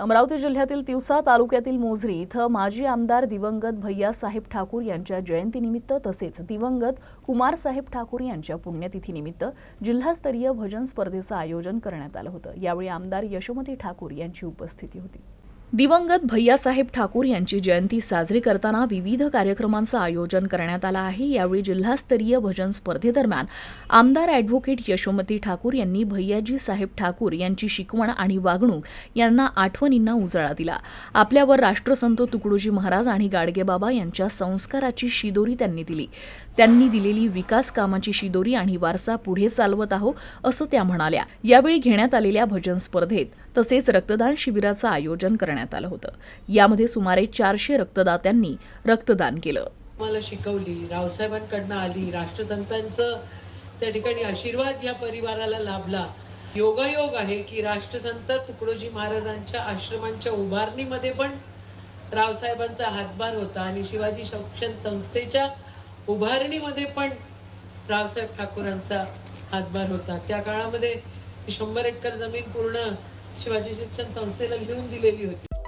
अमरावती जिल्ह्यातील तिवसा तालुक्यातील मोझरी इथं माजी आमदार दिवंगत भैयासाहेब ठाकूर यांच्या जयंतीनिमित्त तसेच दिवंगत कुमारसाहेब ठाकूर यांच्या पुण्यतिथीनिमित्त जिल्हास्तरीय भजन स्पर्धेचं आयोजन करण्यात आलं होतं. यावेळी आमदार यशोमती ठाकूर यांची उपस्थिती होती. दिवंगत भैयासाहेब ठाकूर यांची जयंती साजरी करताना विविध कार्यक्रमांचं आयोजन करण्यात आलं आहे. यावेळी जिल्हास्तरीय भजन स्पर्धेदरम्यान आमदार अॅडव्होकेट यशोमती ठाकूर यांनी भैयाजी साहेब ठाकूर यांची शिकवण आणि वागणूक यांना आठवणींना उजाळा दिला. आपल्यावर राष्ट्रसंत तुकडोजी महाराज आणि गाडगेबाबा यांच्या संस्काराची शिदोरी त्यांनी दिली. त्यांनी दिलेली विकास कामाची शिदोरी आणि वारसा पुढे चालवत आहो असं त्या म्हणाल्या. यावेळी घेण्यात आलेल्या भजन स्पर्धेत तसेच रक्तदान शिबिराचं आयोजन करण्यात आलं होतं. यामध्ये सुमारे चारशे रक्तदात्यांनी रक्तदान केलं. मला शिकवली रावसाहेबांकडनं आली राष्ट्रसंतांचं त्या ठिकाणी आशीर्वाद या परिवाराला लाभला. योगायोग आहे की राष्ट्रसंत तुकडोजी महाराजांच्या आश्रमांच्या उभारणीमध्ये पण रावसाहेबांचा हातभार होता आणि शिवाजी शिक्षण संस्थेच्या उभारणीमध्ये पण रावसाहेब ठाकूरांचा हातभार होता. त्या काळामध्ये शंभर एकर जमीन पूर्ण शिवाजी शिक्षण संस्थेला घेऊन दिलेली होती.